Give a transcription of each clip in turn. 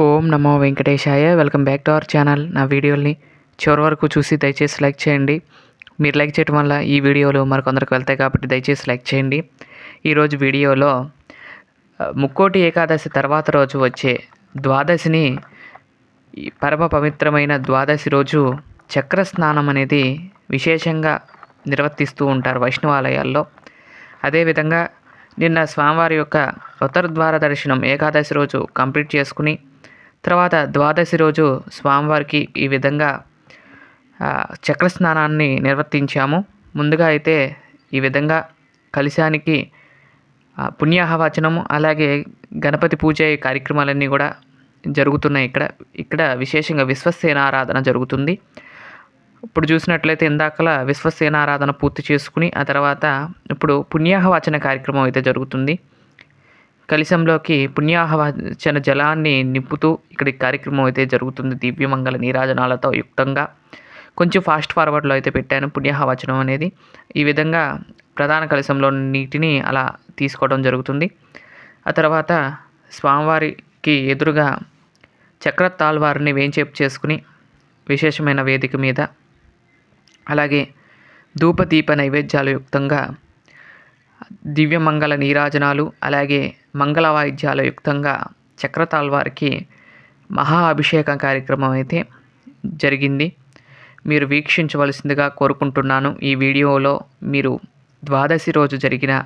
ఓం నమో వెంకటేశాయ. Welcome back to our channel. నా వీడియోల్ని చివరి వరకు చూసి దయచేసి లైక్ చేయండి. మీరు లైక్ చేయడం వల్ల ఈ వీడియోలు మరికొందరికి వెళ్తాయి కాబట్టి దయచేసి లైక్ చేయండి. ఈరోజు వీడియోలో ముక్కోటి ఏకాదశి తర్వాత రోజు వచ్చే ద్వాదశిని పరమ పవిత్రమైన ద్వాదశి రోజు చక్ర స్నానం అనేది విశేషంగా నిర్వర్తిస్తూ ఉంటారు వైష్ణవాలయాల్లో. అదేవిధంగా నిన్న స్వామివారి యొక్క ఉత్తరద్వార దర్శనం ఏకాదశి రోజు కంప్లీట్ చేసుకుని తర్వాత ద్వాదశి రోజు స్వామివారికి ఈ విధంగా చక్ర స్నానాన్ని నిర్వర్తించాము. ముందుగా అయితే ఈ విధంగా కలశానికి పుణ్యాహవాచనము అలాగే గణపతి పూజ కార్యక్రమాలన్నీ కూడా జరుగుతున్నాయి ఇక్కడ. ఇక్కడ విశేషంగా విశ్వసేన ఆరాధన జరుగుతుంది. ఇప్పుడు చూసినట్లయితే ఇందాకలా విశ్వసేన ఆరాధన పూర్తి చేసుకుని ఆ తర్వాత ఇప్పుడు పుణ్యాహవాచన కార్యక్రమం అయితే జరుగుతుంది. కలిశంలోకి పుణ్యాహవచన జలాన్ని నింపుతూ ఇక్కడ కార్యక్రమం అయితే జరుగుతుంది. దివ్యమంగళ నీరాజనాలతో యుక్తంగా కొంచెం ఫాస్ట్ ఫార్వర్డ్లో అయితే పెట్టాను పుణ్యాహవచనం అనేది. ఈ విధంగా ప్రధాన కలశంలో నీటిని అలా తీసుకోవడం జరుగుతుంది. ఆ తర్వాత స్వామివారికి ఎదురుగా చక్ర తాల్వారిని వేంచేపు చేసుకుని విశేషమైన వేదిక మీద అలాగే ధూపదీప నైవేద్యాలు యుక్తంగా దివ్యమంగళ నీరాజనాలు అలాగే మంగళ వాయిద్యాల యుక్తంగా చక్రతాల్వారికి మహా అభిషేకం కార్యక్రమం అయితే జరిగింది. మీరు వీక్షించవలసిందిగా కోరుకుంటున్నాను. ఈ వీడియోలో మీరు ద్వాదశి రోజు జరిగిన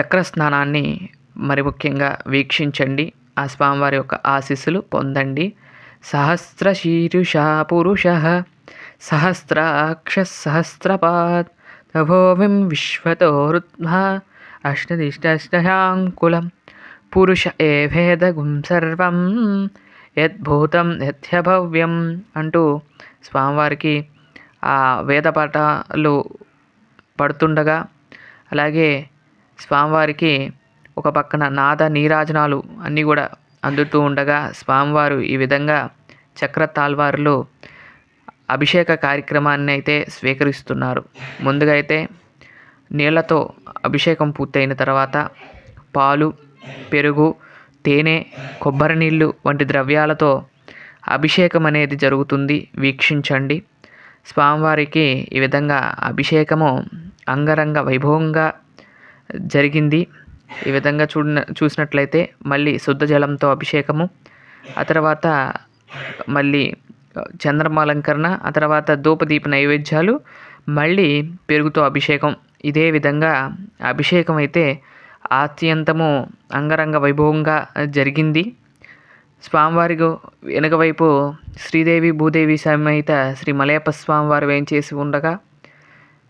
చక్ర స్నానాన్ని మరి ముఖ్యంగా వీక్షించండి. ఆ స్వామివారి యొక్క ఆశీస్సులు పొందండి. సహస్ర శీరుష పురుష సహస్రాక్ష సహస్రపాత్ తభోవిం విశ్వతో రుద్ధ్వా అష్టదిష్టష్టయాంకులం పురుష ఏ భేదగుం సర్వం యద్భూతం యథ్యభవ్యం అంటూ స్వామివారికి ఆ వేద పాఠాలు పడుతుండగా అలాగే స్వామివారికి ఒక పక్కన నాద నీరాజనాలు అన్నీ కూడా అందుతూ ఉండగా స్వామివారు ఈ విధంగా చక్ర తాల్వారులు అభిషేక కార్యక్రమాన్ని అయితే స్వీకరిస్తున్నారు. ముందుగా అయితే నీళ్ళతో అభిషేకం పూర్తయిన తర్వాత పాలు పెరుగు తేనె కొబ్బరి నీళ్ళు వంటి ద్రవ్యాలతో అభిషేకం అనేది జరుగుతుంది. వీక్షించండి. స్వామివారికి ఈ విధంగా అభిషేకము అంగరంగ వైభవంగా జరిగింది. ఈ విధంగా చూడ చూసినట్లయితే మళ్ళీ శుద్ధ జలంతో అభిషేకము ఆ తర్వాత మళ్ళీ చంద్రమాలంకరణ ఆ తర్వాత ధూపదీప నైవేద్యాలు మళ్ళీ పెరుగుతో అభిషేకం ఇదే విధంగా అభిషేకం అయితే ఆత్యంతము అంగరంగ వైభవంగా జరిగింది. స్వామివారికి వెనుక వైపు శ్రీదేవి భూదేవి సమేత శ్రీ మలయప్ప స్వామివారు వేయించేసి ఉండగా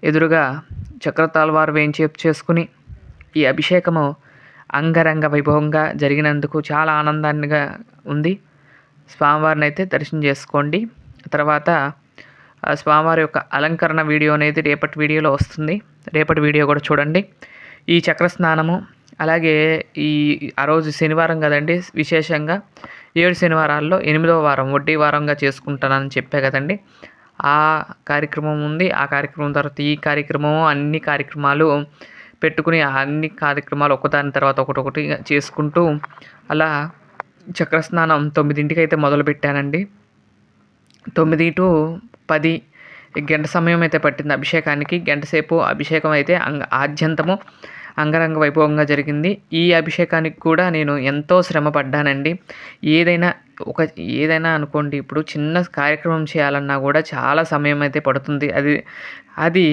ఎదురుగా చక్రతాల్వారు వేయించేపు చేసుకుని ఈ అభిషేకము అంగరంగ వైభవంగా జరిగినందుకు చాలా ఆనందాన్నిగా ఉంది. స్వామివారిని అయితే దర్శనం చేసుకోండి. తర్వాత స్వామివారి యొక్క అలంకరణ వీడియో అనేది రేపటి వీడియోలో వస్తుంది. రేపటి వీడియో కూడా చూడండి. ఈ చక్ర స్నానము అలాగే ఈ ఆ రోజు శనివారం కదండి విశేషంగా ఏడు శనివారాల్లో ఎనిమిదవ వారం వడ్డీ వారంగా చేసుకుంటానని చెప్పే కదండి. ఆ కార్యక్రమం ఉంది. ఆ కార్యక్రమం తర్వాత ఈ కార్యక్రమం అన్ని కార్యక్రమాలు పెట్టుకుని అన్ని కార్యక్రమాలు ఒకదాని తర్వాత ఒకటి ఒకటి చేసుకుంటూ అలా చక్రస్నానం తొమ్మిదింటికి అయితే మొదలు పెట్టానండి తొమ్మిది టు పది గంట సమయం అయితే పట్టింది అభిషేకానికి. గంటసేపు అభిషేకం అయితే అంగ ఆద్యంతము అంగరంగ వైభవంగా జరిగింది. ఈ అభిషేకానికి కూడా నేను ఎంతో శ్రమ పడ్డానండి. ఏదైనా ఒక ఏదైనా అనుకోండి ఇప్పుడు చిన్న కార్యక్రమం చేయాలన్నా కూడా చాలా సమయం అయితే పడుతుంది. అది అది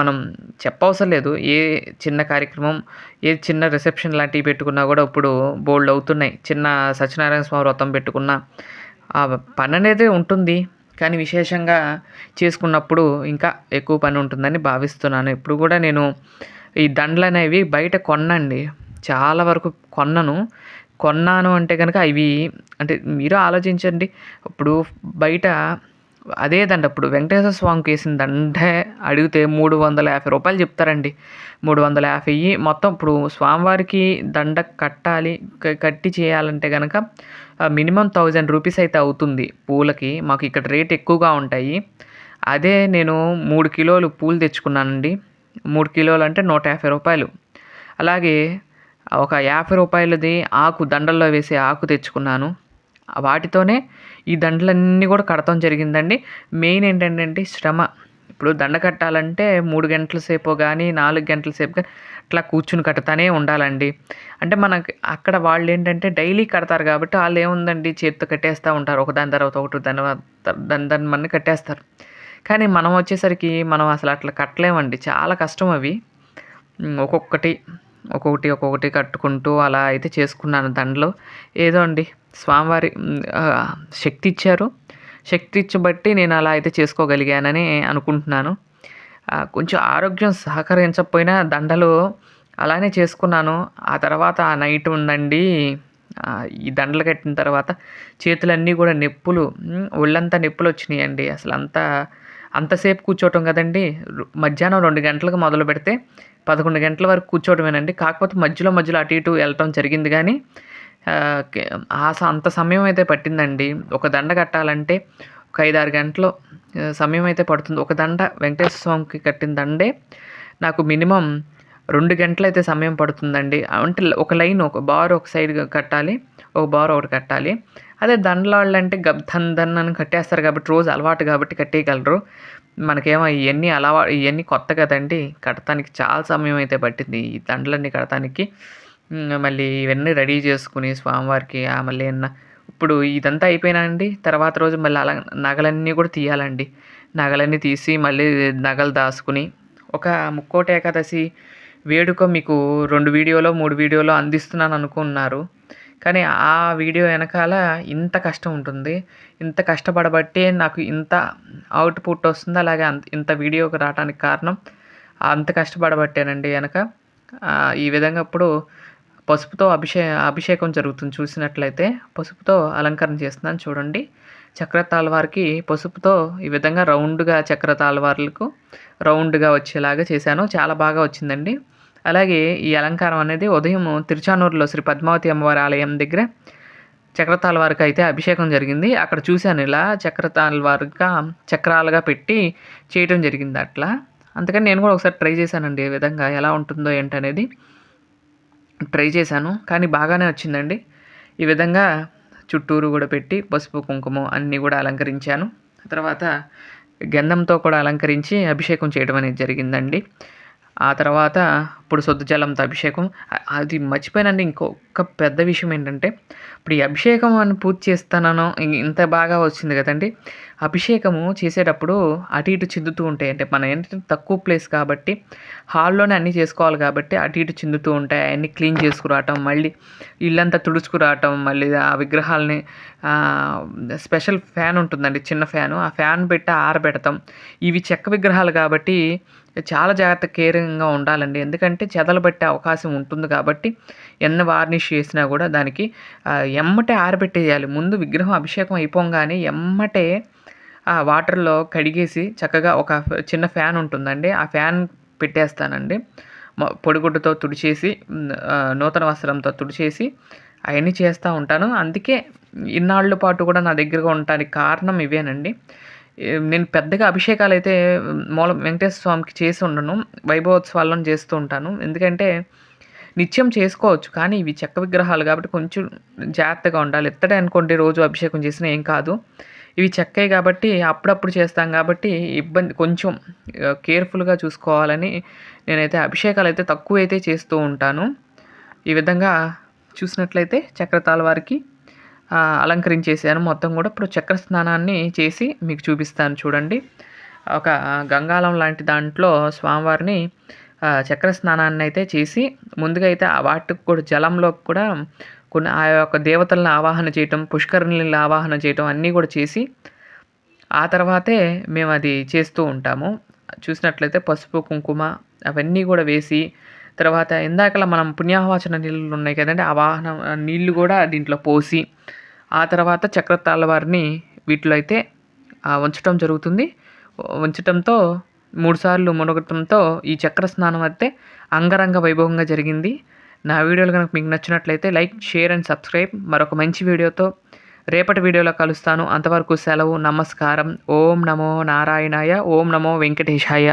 మనం చెప్పవసరం లేదు. ఏ చిన్న కార్యక్రమం ఏ చిన్న రిసెప్షన్ లాంటివి పెట్టుకున్నా కూడా ఇప్పుడు బోల్డ్ అవుతున్నాయి. చిన్న సత్యనారాయణ స్వామి వ్రతం పెట్టుకున్న ఆ పని అనేది ఉంటుంది. కానీ విశేషంగా చేసుకున్నప్పుడు ఇంకా ఎక్కువ పని ఉంటుందని భావిస్తున్నాను. ఇప్పుడు కూడా నేను ఈ దండలు అనేవి బయట కొన్నండి. చాలా వరకు కొన్నాను. కొన్నాను అంటే కనుక ఇవి అంటే మీరు ఆలోచించండి. ఇప్పుడు బయట అదే దండ. ఇప్పుడు వెంకటేశ్వర స్వామికి వేసిన దండే అడిగితే మూడు వందల యాభై రూపాయలు చెప్తారండి. మూడు వందల యాభై మొత్తం ఇప్పుడు స్వామివారికి దండ కట్టాలి కట్టి చేయాలంటే కనుక మినిమం థౌజండ్ రూపీస్ అయితే అవుతుంది పూలకి. మాకు ఇక్కడ రేట్ ఎక్కువగా ఉంటాయి. అదే నేను మూడు కిలోలు పూలు తెచ్చుకున్నానండి. మూడు కిలోలు అంటే నూట యాభై రూపాయలు. అలాగే ఒక యాభై రూపాయలది ఆకు దండల్లో వేసే ఆకు తెచ్చుకున్నాను. వాటితోనే ఈ దండలన్నీ కూడా కడతాం జరిగిందండి. మెయిన్ ఏంటంటే శ్రమ. ఇప్పుడు దండ కట్టాలంటే మూడు గంటల సేపు కానీ నాలుగు గంటల సేపు కానీ అట్లా కూర్చుని కట్టుతానే ఉండాలండి. అంటే మనకి అక్కడ వాళ్ళు ఏంటంటే డైలీ కడతారు కాబట్టి వాళ్ళు ఏముందండి చేతితో కట్టేస్తూ ఉంటారు. ఒక దాని తర్వాత ఒకటి దాని దాని దాని మన కట్టేస్తారు. కానీ మనం వచ్చేసరికి మనం అసలు అట్లా కట్టలేమండి. చాలా కష్టం అవి. ఒక్కొక్కటి ఒక్కొక్కటి ఒక్కొక్కటి కట్టుకుంటూ అలా అయితే చేసుకున్నాను దండలు. ఏదో అండి స్వామివారి శక్తి ఇచ్చారు. శక్తి ఇచ్చబట్టి నేను అలా అయితే చేసుకోగలిగానని అనుకుంటున్నాను. కొంచెం ఆరోగ్యం సహకరించకపోయినా దండలు అలానే చేసుకున్నాను. ఆ తర్వాత ఆ నైట్ ఉందండి ఈ దండలు కట్టిన తర్వాత చేతులన్నీ కూడా నొప్పులు ఒళ్ళంతా నొప్పులు వచ్చినాయండి. అసలు అంతా అంతసేపు కూర్చోవటం కదండి. మధ్యాహ్నం రెండు గంటలకు మొదలు పెడితే పదకొండు గంటల వరకు కూర్చోవడమేనండి కాకపోతే మధ్యలో మధ్యలో అటు ఇటు వెళ్ళటం జరిగింది కానీ ఆ అంత సమయం అయితే పట్టిందండి. ఒక దండ కట్టాలంటే ఒక ఐదారు గంటలు సమయం అయితే పడుతుంది. ఒక దండ వెంకటేశ్వర స్వామికి కట్టిన దండే నాకు మినిమం రెండు గంటలు అయితే సమయం పడుతుందండి. అంటే ఒక లైన్ ఒక బార్ ఒక సైడ్ కట్టాలి ఒక బార్ ఒకటి కట్టాలి. అదే దండలాళ్ళు అంటే గబ్ ధన్ ధన్ అని కట్టేస్తారు కాబట్టి రోజు అలవాటు కాబట్టి కట్టేయగలరు. మనకేమో ఇవన్నీ అలవా ఇవన్నీ కొత్త కదండి. కట్టడానికి చాలా సమయం అయితే పట్టింది ఈ దండలన్నీ కడటానికి మళ్ళీ ఇవన్నీ రెడీ చేసుకుని స్వామివారికి మళ్ళీ ఏమన్నా ఇప్పుడు ఇదంతా అయిపోయినాయండి. తర్వాత రోజు మళ్ళీ అలా నగలన్నీ కూడా తీయాలండి. నగలన్నీ తీసి మళ్ళీ నగలు దాచుకుని ఒక ముక్కోటి ఏకాదశి వేడుక మీకు రెండు వీడియోలో మూడు వీడియోలో అందిస్తున్నాను అనుకున్నారు. కానీ ఆ వీడియో వెనకాల ఇంత కష్టం ఉంటుంది. ఇంత కష్టపడబట్టే నాకు ఇంత అవుట్పుట్ వస్తుంది. అలాగే అంత ఇంత వీడియోకి రావడానికి కారణం అంత కష్టపడబట్టేనండి వెనక. ఈ విధంగా ఇప్పుడు పసుపుతో అభిషే అభిషేకం జరుగుతుంది చూసినట్లయితే. పసుపుతో అలంకరణ చేస్తున్నాను చూడండి. చక్ర తాల్వార్కి పసుపుతో ఈ విధంగా రౌండ్గా చక్ర తాల్వార్లకు రౌండ్గా వచ్చేలాగా చేశాను. చాలా బాగా వచ్చిందండి. అలాగే ఈ అలంకారం అనేది ఉదయం తిరుచానూరులో శ్రీ పద్మావతి అమ్మవారి ఆలయం దగ్గర చక్రతాల వారికి అయితే అభిషేకం జరిగింది. అక్కడ చూశాను ఇలా చక్రతాల వారిగా చక్రాలుగా పెట్టి చేయటం జరిగింది అట్లా. అందుకని నేను కూడా ఒకసారి ట్రై చేశానండి ఏ విధంగా ఎలా ఉంటుందో ఏంటనేది. ట్రై చేశాను. కానీ బాగానే వచ్చిందండి. ఈ విధంగా చుట్టూరు కూడా పెట్టి పసుపు కుంకుమ అన్నీ కూడా అలంకరించాను. తర్వాత గంధంతో కూడా అలంకరించి అభిషేకం చేయడం అనేది జరిగిందండి. ఆ తర్వాత ఇప్పుడు శుద్ధ జలంతో అభిషేకం. అది మర్చిపోయినండి. ఇంకొక పెద్ద విషయం ఏంటంటే ఇప్పుడు ఈ అభిషేకం అని పూర్తి చేస్తానో ఇంత బాగా వచ్చింది కదండి. అభిషేకము చేసేటప్పుడు అటు ఇటు చిందుతూ ఉంటాయి. అంటే మన ఏంటంటే తక్కువ ప్లేస్ కాబట్టి హాల్లోనే అన్నీ చేసుకోవాలి కాబట్టి అటు ఇటు చిందుతూ ఉంటాయి. అవన్నీ క్లీన్ చేసుకురావటం మళ్ళీ ఇల్లంతా తుడుచుకురావటం మళ్ళీ ఆ విగ్రహాలని స్పెషల్ ఫ్యాన్ ఉంటుందండి. చిన్న ఫ్యాను. ఆ ఫ్యాన్ పెట్టి ఆరబెడతాం. ఇవి చెక్క విగ్రహాలు కాబట్టి చాలా జాగ్రత్త కేరింగ్గా ఉండాలండి. ఎందుకంటే చెదలు పట్టే అవకాశం ఉంటుంది కాబట్టి ఎన్ని వార్నిష్ చేసినా కూడా దానికి ఎమ్మటే ఆరబెట్టేయాలి. ముందు విగ్రహం అభిషేకం అయిపోగానే ఎమ్మటే ఆ వాటర్లో కడిగేసి చక్కగా ఒక చిన్న ఫ్యాన్ ఉంటుందండి. ఆ ఫ్యాన్ పెట్టేస్తానండి. పొడిగుడ్డతో తుడిచేసి నూతన వస్త్రంతో తుడిచేసి అవన్నీ చేస్తూ ఉంటాను. అందుకే ఇన్నాళ్ళ పాటు కూడా నా దగ్గరగా ఉండటానికి కారణం ఇవేనండి. నేను పెద్దగా అభిషేకాలు అయితే మూల వెంకటేశ్వర స్వామికి చేసి ఉండను వైభవోత్సవాలను చేస్తూ ఉంటాను. ఎందుకంటే నిత్యం చేసుకోవచ్చు కానీ ఇవి చెక్క విగ్రహాలు కాబట్టి కొంచెం జాగ్రత్తగా ఉండాలి. ఎత్తడే అనుకోండి రోజు అభిషేకం చేసినా ఏం కాదు. ఇవి చెక్కయి కాబట్టి అప్పుడప్పుడు చేస్తాం కాబట్టి ఇబ్బంది కొంచెం కేర్ఫుల్గా చూసుకోవాలని నేనైతే అభిషేకాలు అయితే తక్కువ అయితే చేస్తూ ఉంటాను. ఈ విధంగా చూసినట్లయితే చక్రతాల వారికి అలంకరించేసాను మొత్తం కూడా ఇప్పుడు చక్ర స్నానాన్ని చేసి మీకు చూపిస్తాను చూడండి. ఒక గంగాలం లాంటి దాంట్లో స్వామివారిని చక్ర స్నానాన్ని అయితే చేసి ముందుగా అయితే వాటికి కూడా జలంలో కూడా కొన్ని ఆ యొక్క దేవతలను ఆవాహన చేయటం పుష్కరిణిని ఆవాహన చేయటం అన్నీ కూడా చేసి ఆ తర్వాతే మేము అది చేస్తూ ఉంటాము. చూసినట్లయితే పసుపు కుంకుమ అవన్నీ కూడా వేసి తర్వాత ఇందాకలా మనం పుణ్యాహవాచన నీళ్ళు ఉన్నాయి కదండి ఆ వాహనం నీళ్ళు కూడా దీంట్లో పోసి ఆ తర్వాత చక్రతాళ్ళ వారిని వీటిలో అయితే ఉంచటం జరుగుతుంది. ఉంచటంతో మూడుసార్లు మునగటంతో ఈ చక్ర స్నానం అయితే అంగరంగ వైభవంగా జరిగింది. నా వీడియోలు కనుక మీకు నచ్చినట్లయితే లైక్ షేర్ అండ్ సబ్స్క్రైబ్. మరొక మంచి వీడియోతో రేపటి వీడియోలో కలుస్తాను. అంతవరకు సెలవు నమస్కారం. ఓం నమో నారాయణాయ ఓం నమో వెంకటేశాయ.